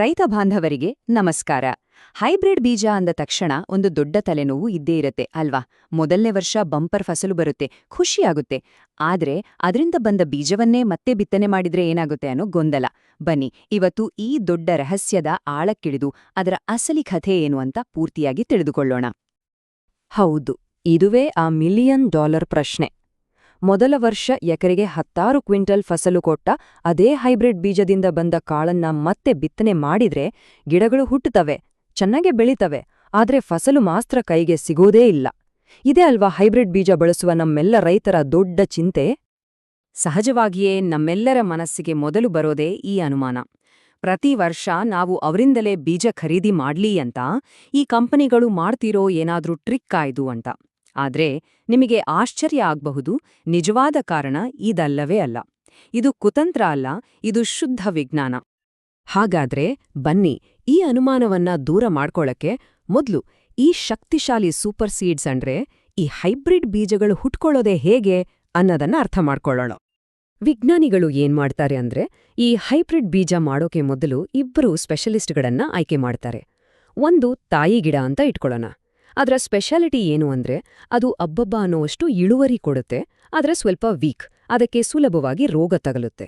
ರೈತ ಬಾಂಧವರಿಗೆ ನಮಸ್ಕಾರ. ಹೈಬ್ರಿಡ್ ಬೀಜ ಅಂದ ತಕ್ಷಣ ಒಂದು ದೊಡ್ಡ ತಲೆನೋವು ಇದ್ದೇ ಇರುತ್ತೆ, ಅಲ್ವಾ? ಮೊದಲನೇ ವರ್ಷ ಬಂಪರ್ ಫಸಲು ಬರುತ್ತೆ ಖುಷಿಯಾಗುತ್ತೆ ಆದ್ರೆ ಅದರಿಂದ ಬಂದ ಬೀಜವನ್ನೇ ಮತ್ತೆ ಬಿತ್ತನೆ ಮಾಡಿದ್ರೆ ಏನಾಗುತ್ತೆ ಅನ್ನೋ ಗೊಂದಲ. ಬನ್ನಿ, ಇವತ್ತು ಈ ದೊಡ್ಡ ರಹಸ್ಯದ ಆಳಕ್ಕಿಳಿದು ಅದರ ಅಸಲಿ ಕಥೆ ಏನು ಅಂತ ಪೂರ್ತಿಯಾಗಿ ತಿಳಿದುಕೊಳ್ಳೋಣ. ಹೌದು, ಇದುವೇ ಆ ಮಿಲಿಯನ್ ಡಾಲರ್ ಪ್ರಶ್ನೆ. ಮೊದಲ ವರ್ಷ ಎಕರೆಗೆ ಹತ್ತಾರು ಕ್ವಿಂಟಲ್ ಫಸಲು ಕೊಟ್ಟ ಅದೇ ಹೈಬ್ರಿಡ್ ಬೀಜದಿಂದ ಬಂದ ಕಾಳನ್ನ ಮತ್ತೆ ಬಿತ್ತನೆ ಮಾಡಿದ್ರೆ ಗಿಡಗಳು ಹುಟ್ಟುತ್ತವೆ, ಚೆನ್ನಾಗೆ ಬೆಳೀತವೆ, ಆದ್ರೆ ಫಸಲು ಮಾತ್ರ ಕೈಗೆ ಸಿಗೋದೇ ಇಲ್ಲ. ಇದೇ ಅಲ್ವಾ ಹೈಬ್ರಿಡ್ ಬೀಜ ಬಳಸುವ ನಮ್ಮೆಲ್ಲ ರೈತರ ದೊಡ್ಡ ಚಿಂತೆ? ಸಹಜವಾಗಿಯೇ ನಮ್ಮೆಲ್ಲರ ಮನಸ್ಸಿಗೆ ಮೊದಲು ಬರೋದೇ ಈ ಅನುಮಾನ. ಪ್ರತಿ ವರ್ಷ ನಾವು ಅವರಿಂದಲೇ ಬೀಜ ಖರೀದಿ ಮಾಡ್ಲಿ ಅಂತ ಈ ಕಂಪನಿಗಳು ಮಾಡ್ತಿರೋ ಏನಾದ್ರೂ ಟ್ರಿಕ್ ಆಯ್ದು ಅಂತ. ಆದ್ರೆ ನಿಮಗೆ ಆಶ್ಚರ್ಯ ಆಗಬಹುದು, ನಿಜವಾದ ಕಾರಣ ಇದಲ್ಲವೇ ಅಲ್ಲ. ಇದು ಕುತಂತ್ರ ಅಲ್ಲ, ಇದು ಶುದ್ಧ ವಿಜ್ಞಾನ. ಹಾಗಾದ್ರೆ ಬನ್ನಿ, ಈ ಅನುಮಾನವನ್ನ ದೂರ ಮಾಡ್ಕೊಳ್ಳಕ್ಕೆ ಮೊದ್ಲು ಈ ಶಕ್ತಿಶಾಲಿ ಸೂಪರ್ ಸೀಡ್ಸ್ ಅಂದ್ರೆ ಈ ಹೈಬ್ರಿಡ್ ಬೀಜಗಳು ಹುಟ್ಕೊಳ್ಳೋದೇ ಹೇಗೆ ಅನ್ನೋದನ್ನ ಅರ್ಥ ಮಾಡ್ಕೊಳ್ಳೋಣ. ವಿಜ್ಞಾನಿಗಳು ಏನ್ ಮಾಡ್ತಾರೆ ಅಂದ್ರೆ ಈ ಹೈಬ್ರಿಡ್ ಬೀಜ ಮಾಡೋಕೆ ಮೊದಲು ಇಬ್ಬರು ಸ್ಪೆಷಲಿಸ್ಟ್ಗಳನ್ನ ಆಯ್ಕೆ ಮಾಡ್ತಾರೆ. ಒಂದು ತಾಯಿ ಗಿಡ ಅಂತ ಇಟ್ಕೊಳ್ಳೋಣ. ಅದರ ಸ್ಪೆಷಾಲಿಟಿ ಏನು ಅಂದ್ರೆ ಅದು ಅಬ್ಬಬ್ಬ ಅನ್ನೋವಷ್ಟು ಇಳುವರಿ ಕೊಡುತ್ತೆ ಆದರೆ ಸ್ವಲ್ಪ ವೀಕ್, ಅದಕ್ಕೆ ಸುಲಭವಾಗಿ ರೋಗ ತಗಲುತ್ತೆ.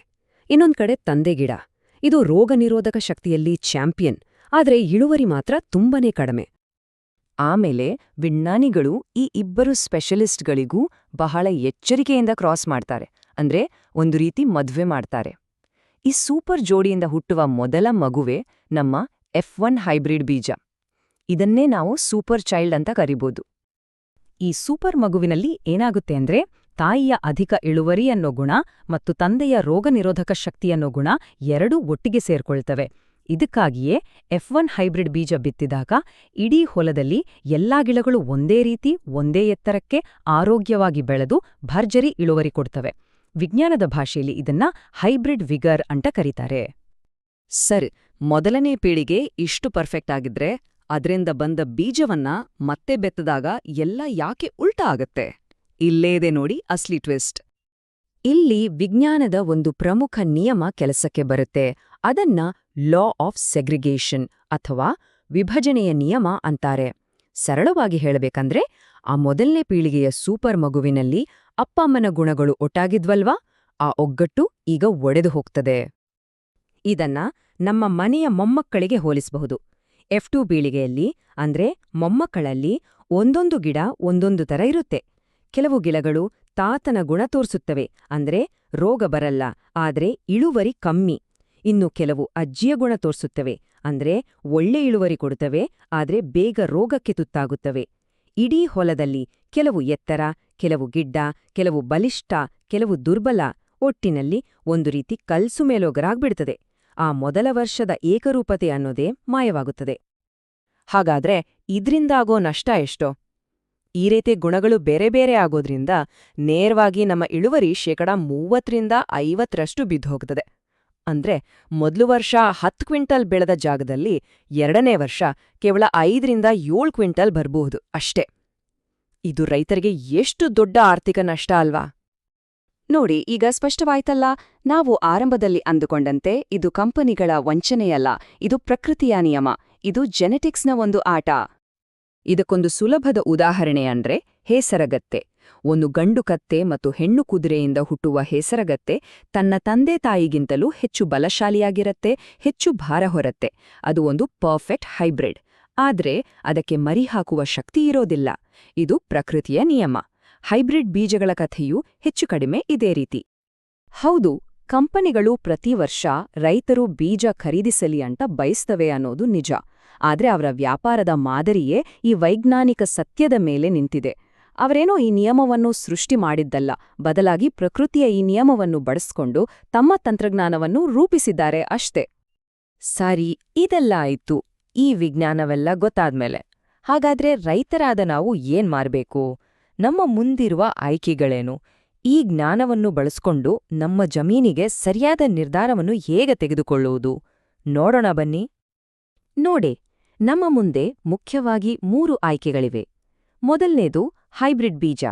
ಇನ್ನೊಂದು ಕಡೆ ತಂದೆ ಗಿಡ, ಇದು ರೋಗ ನಿರೋಧಕ ಶಕ್ತಿಯಲ್ಲಿ ಚಾಂಪಿಯನ್, ಆದ್ರೆ ಇಳುವರಿ ಮಾತ್ರ ತುಂಬನೇ ಕಡಿಮೆ. ಆಮೇಲೆ ವಿಜ್ಞಾನಿಗಳು ಈ ಇಬ್ಬರು ಸ್ಪೆಷಲಿಸ್ಟ್ಗಳಿಗೂ ಬಹಳ ಎಚ್ಚರಿಕೆಯಿಂದ ಕ್ರಾಸ್ ಮಾಡ್ತಾರೆ, ಅಂದ್ರೆ ಒಂದು ರೀತಿ ಮದ್ವೆ ಮಾಡ್ತಾರೆ. ಈ ಸೂಪರ್ ಜೋಡಿಯಿಂದ ಹುಟ್ಟುವ ಮೊದಲ ಮಗುವೆ ನಮ್ಮ ಎಫ್ ಹೈಬ್ರಿಡ್ ಬೀಜ. ಇದನ್ನೇ ನಾವು ಸೂಪರ್ ಚೈಲ್ಡ್ ಅಂತ ಕರಿಬೋದು. ಈ ಸೂಪರ್ ಮಗುವಿನಲ್ಲಿ ಏನಾಗುತ್ತೆ ಅಂದ್ರೆ, ತಾಯಿಯ ಅಧಿಕ ಇಳುವರಿ ಅನ್ನೋ ಗುಣ ಮತ್ತು ತಂದೆಯ ರೋಗನಿರೋಧಕ ಶಕ್ತಿ ಅನ್ನೋ ಗುಣ ಎರಡೂ ಒಟ್ಟಿಗೆ ಸೇರ್ಕೊಳ್ತವೆ. ಇದಕ್ಕಾಗಿಯೇ ಎಫ್ ಒನ್ ಹೈಬ್ರಿಡ್ ಬೀಜ ಬಿತ್ತಿದಾಗ ಇಡೀ ಹೊಲದಲ್ಲಿ ಎಲ್ಲಾ ಗಿಡಗಳು ಒಂದೇ ರೀತಿ, ಒಂದೇ ಎತ್ತರಕ್ಕೆ ಆರೋಗ್ಯವಾಗಿ ಬೆಳೆದು ಭರ್ಜರಿ ಇಳುವರಿ ಕೊಡ್ತವೆ. ವಿಜ್ಞಾನದ ಭಾಷೆಯಲ್ಲಿ ಇದನ್ನ ಹೈಬ್ರಿಡ್ ವಿಗರ್ ಅಂತ ಕರೀತಾರೆ. ಸರ್, ಮೊದಲನೇ ಪೀಳಿಗೆ ಇಷ್ಟು ಪರ್ಫೆಕ್ಟ್ ಆಗಿದ್ರೆ ಅದ್ರಿಂದ ಬಂದ ಬೀಜವನ್ನ ಮತ್ತೆ ಬೆತ್ತದಾಗ ಎಲ್ಲ ಯಾಕೆ ಉಲ್ಟಾ ಆಗತ್ತೆ? ಇಲ್ಲೇದೆ ನೋಡಿ ಅಸ್ಲಿ ಟ್ವಿಸ್ಟ್. ಇಲ್ಲಿ ವಿಜ್ಞಾನದ ಒಂದು ಪ್ರಮುಖ ನಿಯಮ ಕೆಲಸಕ್ಕೆ ಬರುತ್ತೆ. ಅದನ್ನ ಲಾ ಆಫ್ ಸೆಗ್ರಿಗೇಷನ್ ಅಥವಾ ವಿಭಜನೆಯ ನಿಯಮ ಅಂತಾರೆ. ಸರಳವಾಗಿ ಹೇಳಬೇಕಂದ್ರೆ, ಆ ಮೊದಲನೇ ಪೀಳಿಗೆಯ ಸೂಪರ್ ಮಗುವಿನಲ್ಲಿ ಅಪ್ಪಮ್ಮನ ಗುಣಗಳು ಒಟ್ಟಾಗಿದ್ವಲ್ವಾ? ಆ ಒಗ್ಗಟ್ಟು ಈಗ ಒಡೆದು ಹೋಗ್ತದೆ. ಇದನ್ನ ನಮ್ಮ ಮನೆಯ ಮೊಮ್ಮಕ್ಕಳಿಗೆ ಹೋಲಿಸಬಹುದು. ಎಫ್ ಟು ಬೀಳಿಗೆಯಲ್ಲಿ, ಅಂದ್ರೆ ಮೊಮ್ಮಕ್ಕಳಲ್ಲಿ ಒಂದೊಂದು ಗಿಡ ಒಂದೊಂದು ತರ ಇರುತ್ತೆ. ಕೆಲವು ಗಿಡಗಳು ತಾತನ ಗುಣ ತೋರಿಸುತ್ತವೆ, ಅಂದ್ರೆ ರೋಗ ಬರಲ್ಲ, ಆದ್ರೆ ಇಳುವರಿ ಕಮ್ಮಿ. ಇನ್ನು ಕೆಲವು ಅಜ್ಜಿಯ ಗುಣ ತೋರಿಸುತ್ತವೆ, ಅಂದ್ರೆ ಒಳ್ಳೆ ಇಳುವರಿ ಕೊಡುತ್ತವೆ, ಆದ್ರೆ ಬೇಗ ರೋಗಕ್ಕೆ ತುತ್ತಾಗುತ್ತವೆ. ಇಡೀ ಹೊಲದಲ್ಲಿ ಕೆಲವು ಎತ್ತರ, ಕೆಲವು ಗಿಡ್ಡ, ಕೆಲವು ಬಲಿಷ್ಠ, ಕೆಲವು ದುರ್ಬಲ, ಒಟ್ಟಿನಲ್ಲಿ ಒಂದು ರೀತಿ ಕಲ್ಸು ಮೇಲೋಗರಾಗ್ಬಿಡ್ತದೆ. ಆ ಮೊದಲ ವರ್ಷದ ಏಕರೂಪತೆ ಅನ್ನೋದೇ ಮಾಯವಾಗುತ್ತದೆ. ಹಾಗಾದ್ರೆ ಇದ್ರಿಂದಾಗೋ ನಷ್ಟ ಎಷ್ಟೋ? ಈ ರೀತಿ ಗುಣಗಳು ಬೇರೆ ಬೇರೆ ಆಗೋದ್ರಿಂದ ನೇರವಾಗಿ ನಮ್ಮ ಇಳುವರಿ ಶೇಕಡ ಮೂವತ್ತರಿಂದ ಐವತ್ತರಷ್ಟು ಬಿದ್ದೋಗ್ತದೆ ಅಂದ್ರೆ ಮೊದಲು ವರ್ಷ ಹತ್ತು ಕ್ವಿಂಟಲ್ ಬೆಳೆದ ಜಾಗದಲ್ಲಿ ಎರಡನೇ ವರ್ಷ ಕೇವಲ ಐದರಿಂದ ಏಳು ಕ್ವಿಂಟಲ್ ಬರಬಹುದು ಅಷ್ಟೇ. ಇದು ರೈತರಿಗೆ ಎಷ್ಟು ದೊಡ್ಡ ಆರ್ಥಿಕ ನಷ್ಟ ಅಲ್ವಾ? ನೋಡಿ, ಈಗ ಸ್ಪಷ್ಟವಾಯ್ತಲ್ಲ, ನಾವು ಆರಂಭದಲ್ಲಿ ಅಂದುಕೊಂಡಂತೆ ಇದು ಕಂಪನಿಗಳ ವಂಚನೆಯಲ್ಲ, ಇದು ಪ್ರಕೃತಿಯ ನಿಯಮ, ಇದು ಜೆನೆಟಿಕ್ಸ್ನ ಒಂದು ಆಟ. ಇದಕ್ಕೊಂದು ಸುಲಭದ ಉದಾಹರಣೆ ಅಂದ್ರೆ ಹೇಸರಗತ್ತೆ. ಒಂದು ಗಂಡು ಕತ್ತೆ ಮತ್ತು ಹೆಣ್ಣು ಕುದುರೆಯಿಂದ ಹುಟ್ಟುವ ಹೇಸರಗತ್ತೆ ತನ್ನ ತಂದೆ ತಾಯಿಗಿಂತಲೂ ಹೆಚ್ಚು ಬಲಶಾಲಿಯಾಗಿರತ್ತೆ, ಹೆಚ್ಚು ಭಾರ ಹೊರತ್ತೆ. ಅದು ಒಂದು ಪರ್ಫೆಕ್ಟ್ ಹೈಬ್ರಿಡ್. ಆದ್ರೆ ಅದಕ್ಕೆ ಮರಿ ಹಾಕುವ ಶಕ್ತಿ ಇರೋದಿಲ್ಲ. ಇದು ಪ್ರಕೃತಿಯ ನಿಯಮ. ಹೈಬ್ರಿಡ್ ಬೀಜಗಳ ಕಥೆಯೂ ಹೆಚ್ಚು ಕಡಿಮೆ ಇದೇ ರೀತಿ. ಹೌದು, ಕಂಪನಿಗಳು ಪ್ರತಿ ವರ್ಷ ರೈತರು ಬೀಜ ಖರೀದಿಸಲಿ ಅಂತ ಬಯಸ್ತವೆ ಅನ್ನೋದು ನಿಜ. ಆದರೆ ಅವರ ವ್ಯಾಪಾರದ ಮಾದರಿಯೇ ಈ ವೈಜ್ಞಾನಿಕ ಸತ್ಯದ ಮೇಲೆ ನಿಂತಿದೆ. ಅವರೇನೋ ಈ ನಿಯಮವನ್ನು ಸೃಷ್ಟಿ ಮಾಡಿದ್ದಲ್ಲ, ಬದಲಾಗಿ ಪ್ರಕೃತಿಯ ಈ ನಿಯಮವನ್ನು ಬಳಸ್ಕೊಂಡು ತಮ್ಮ ತಂತ್ರಜ್ಞಾನವನ್ನು ರೂಪಿಸಿದ್ದಾರೆ ಅಷ್ಟೇ. ಸರಿ, ಇದೆಲ್ಲ ಆಯಿತು. ಈ ವಿಜ್ಞಾನವೆಲ್ಲ ಗೊತ್ತಾದ್ಮೇಲೆ. ಹಾಗಾದ್ರೆ ರೈತರಾದ ನಾವು ಏನ್ ಮಾಡ್ಬೇಕು? ನಮ್ಮ ಮುಂದಿರುವ ಆಯ್ಕೆಗಳೇನು? ಈ ಜ್ಞಾನವನ್ನು ಬಳಸ್ಕೊಂಡು ನಮ್ಮ ಜಮೀನಿಗೆ ಸರಿಯಾದ ನಿರ್ಧಾರವನ್ನು ಹೇಗೆ ತೆಗೆದುಕೊಳ್ಳುವುದು? ನೋಡೋಣ ಬನ್ನಿ. ನೋಡಿ, ನಮ್ಮ ಮುಂದೆ ಮುಖ್ಯವಾಗಿ ಮೂರು ಆಯ್ಕೆಗಳಿವೆ. ಮೊದಲನೇದು ಹೈಬ್ರಿಡ್ ಬೀಜ.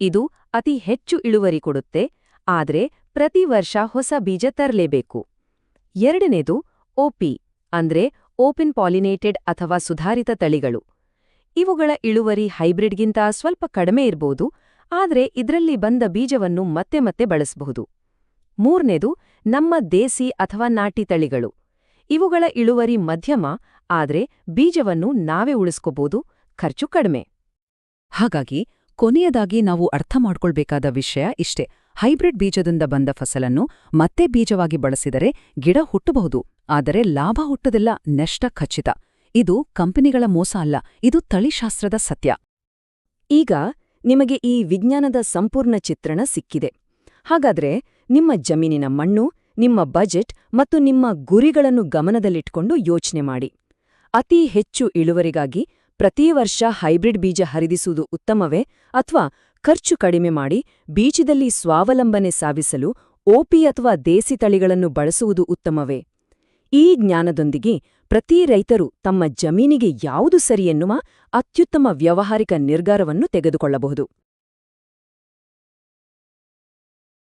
ಇದು ಅತಿ ಹೆಚ್ಚು ಇಳುವರಿ ಕೊಡುತ್ತೆ, ಆದರೆ ಪ್ರತಿ ವರ್ಷ ಹೊಸ ಬೀಜ ತರಲೇಬೇಕು. ಎರಡನೇದು ಓಪಿ, ಅಂದ್ರೆ ಓಪನ್ ಪಾಲಿನೇಟೆಡ್ ಅಥವಾ ಸುಧಾರಿತ ತಳಿಗಳು. ಇವುಗಳ ಇಳುವರಿ ಹೈಬ್ರಿಡ್ಗಿಂತ ಸ್ವಲ್ಪ ಕಡಿಮೆ ಇರಬಹುದು ಆದರೆ ಇದರಲ್ಲಿ ಬಂದ ಬೀಜವನ್ನು ಮತ್ತೆ ಮತ್ತೆ ಬಳಸಬಹುದು. ಮೂರನೇದು, ನಮ್ಮ ದೇಸಿ ಅಥವಾ ನಾಟಿ ತಳಿಗಳು. ಇವುಗಳ ಇಳುವರಿ ಮಧ್ಯಮ, ಆದರೆ ಬೀಜವನ್ನು ನಾವೇ ಉಳಿಸ್ಕೋಬಹುದು ಖರ್ಚು ಕಡಿಮೆ. ಹಾಗಾಗಿ, ಕೊನೆಯದಾಗಿ ನಾವು ಅರ್ಥ ಮಾಡ್ಕೊಳ್ಬೇಕಾದ ವಿಷಯ ಇಷ್ಟೇ. ಹೈಬ್ರಿಡ್ ಬೀಜದಿಂದ ಬಂದ ಫಸಲನ್ನು ಮತ್ತೆ ಬೀಜವಾಗಿ ಬಳಸಿದರೆ ಗಿಡ ಹುಟ್ಟಬಹುದು, ಆದರೆ ಲಾಭ ಹುಟ್ಟದಿಲ್ಲ, ನಷ್ಟ ಖಚಿತ. ಇದು ಕಂಪನಿಗಳ ಮೋಸ ಅಲ್ಲ, ಇದು ತಳಿಶಾಸ್ತ್ರದ ಸತ್ಯ. ಈಗ ನಿಮಗೆ ಈ ವಿಜ್ಞಾನದ ಸಂಪೂರ್ಣ ಚಿತ್ರಣ ಸಿಕ್ಕಿದೆ. ಹಾಗಾದ್ರೆ ನಿಮ್ಮ ಜಮೀನಿನ ಮಣ್ಣು, ನಿಮ್ಮ ಬಜೆಟ್ ಮತ್ತು ನಿಮ್ಮ ಗುರಿಗಳನ್ನು ಗಮನದಲ್ಲಿಟ್ಕೊಂಡು ಯೋಚನೆ ಮಾಡಿ. ಅತಿ ಹೆಚ್ಚು ಇಳುವರಿಗಾಗಿ ಪ್ರತಿ ವರ್ಷ ಹೈಬ್ರಿಡ್ ಬೀಜ ಹರಿದಿಸುವುದು ಉತ್ತಮವೇ ಅಥವಾ ಖರ್ಚು ಕಡಿಮೆ ಮಾಡಿ ಬೀಜದಲ್ಲಿ ಸ್ವಾವಲಂಬನೆ ಸಾಧಿಸಲು ಓಪಿ ಅಥವಾ ದೇಸಿ ತಳಿಗಳನ್ನು ಬಳಸುವುದು ಉತ್ತಮವೇ? ಈ ಜ್ಞಾನದೊಂದಿಗೆ ಪ್ರತಿ ರೈತರು ತಮ್ಮ ಜಮೀನಿಗೆ ಯಾವುದು ಸರಿ ಎನ್ನುವ ಅತ್ಯುತ್ತಮ ವ್ಯವಹಾರಿಕ ನಿರ್ಧಾರವನ್ನು ತೆಗೆದುಕೊಳ್ಳಬಹುದು.